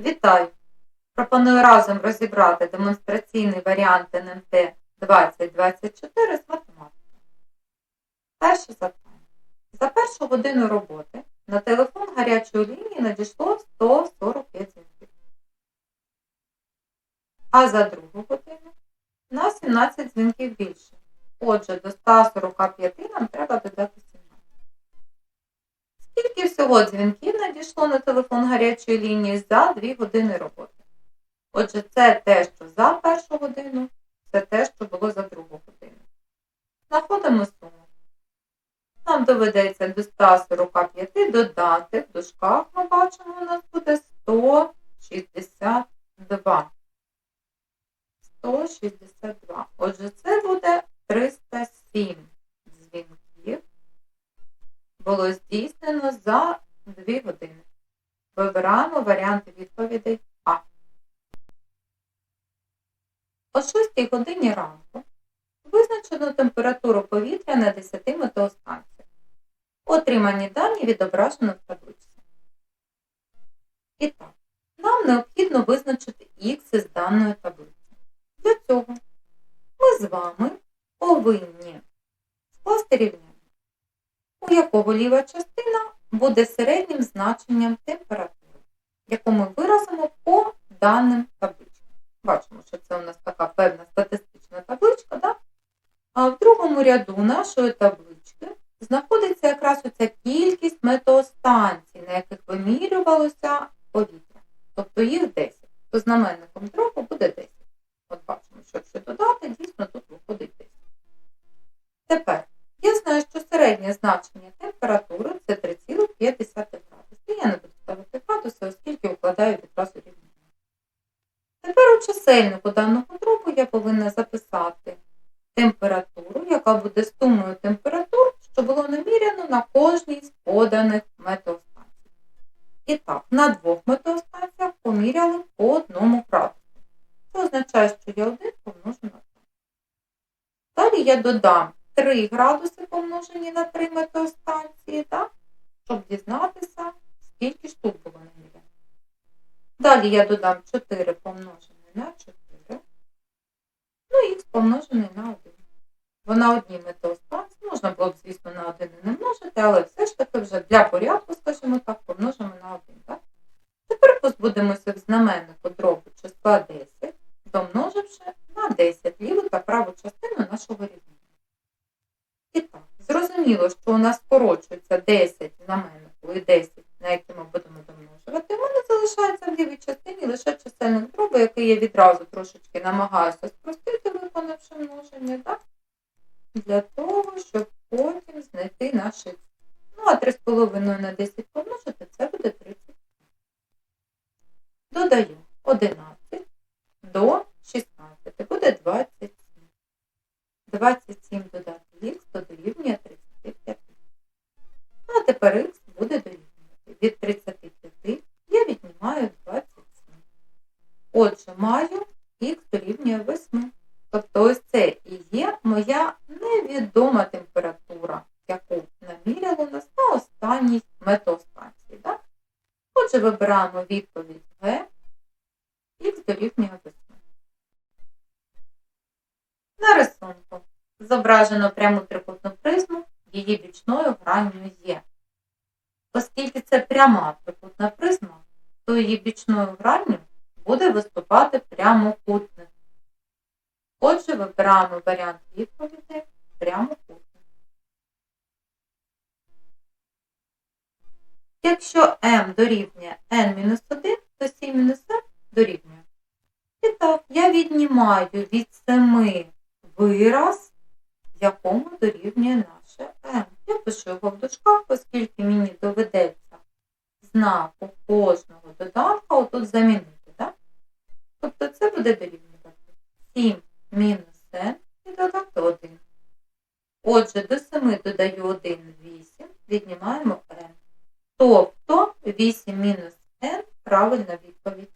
Вітаю! Пропоную разом розібрати демонстраційний варіант НМТ 2024 з математики. Перше завдання. За першу годину роботи на телефон гарячої лінії надійшло 145 дзвінків. А за другу годину на 17 дзвінків більше. Отже, до 145 нам треба додати 17. Скільки всього дзвінків надійшло на телефон гарячої лінії за 2 години роботи? Отже, це те, що за першу годину, це те, що було за другу годину. Знаходимо суму. Нам доведеться до 145 додати в дужках, ми бачимо, у нас буде 162. 162. Отже, це буде 307 дзвінків було здійснено за 2 години. Вибираємо варіанти відповідей А. О 6 годині ранку визначено температуру повітря на 10 метеостанціях. Отримані дані відображено в таблиці. І так, нам необхідно визначити х із даної таблиці. Для цього ми з вами повинні скласти рівняння у якого ліва частина буде середнім значенням температури, яку ми виразимо по даним табличкам. Бачимо, що це у нас така певна статистична табличка. Да? А в другому ряду нашої таблички знаходиться якраз оця кількість метеостанцій, на яких вимірювалося повітря. Тобто їх 10. То знаменником дробу буде 10. От бачимо, що якщо додати, дійсно тут виходить 10. Тепер я знаю, що середнє значення Тепер у чисельнику даного дробу я повинна записати температуру, яка буде сумою температур, що було наміряно на кожній з поданих метеостанцій. І так, на двох метеостанціях поміряли по одному градусу. Це означає, що я 1 помножу на 2. Далі я додам 3 градуси помножені на 3 метеостанції, так? щоб дізнатися, скільки штук було наміряно. Далі я додам 4 помножені на 4. Ну і х помножений на 1. Бо на одній метеостанції можна було б, звісно, на 1 і не множити, але все ж таки вже для порядку, скажімо так, помножимо на 1. Так? Тепер позбудемося в знаменнику дробу числа 10, домноживши на 10 ліву та праву частину нашого рівня. І так, зрозуміло, що у нас скорочується 10 знаменнику і 10, дроби, я відразу трошечки намагаюся спростити, виконавши множення, так? для того, щоб потім знайти наші. Ну, а 3,5 на 10 помножити, це буде 30. Додаю 11 до 16, буде 27. 27 додати х, то дорівнює 35. Ну, а тепер х буде дорівнювати. Від 35 я віднімаю 27. Отже, маю х дорівнює 8. Тобто ось це і є моя невідома температура, яку наміряли нас на останній метеостанції. Так? Отже, вибираємо відповідь В, х дорівнює 8. На рисунку зображено пряму трикутну призму, її бічною гранню є. Оскільки це пряма трикутна призма, то її бічною гранню буде виступати прямокутник. Отже, вибираємо варіант відповіді прямо прямокутник. Якщо m дорівнює n-1, то 7-n дорівнює. І так, я віднімаю від 7 вираз, якому дорівнює наше m. Я пишу його в дужках, оскільки мені доведеться знаку кожного додатка отут замінити. Так? Тобто це буде дорівнювати 7 мінус n і додати 1. Отже, до 7 додаю 1, 8, віднімаємо n. Тобто 8 мінус n правильна відповідь.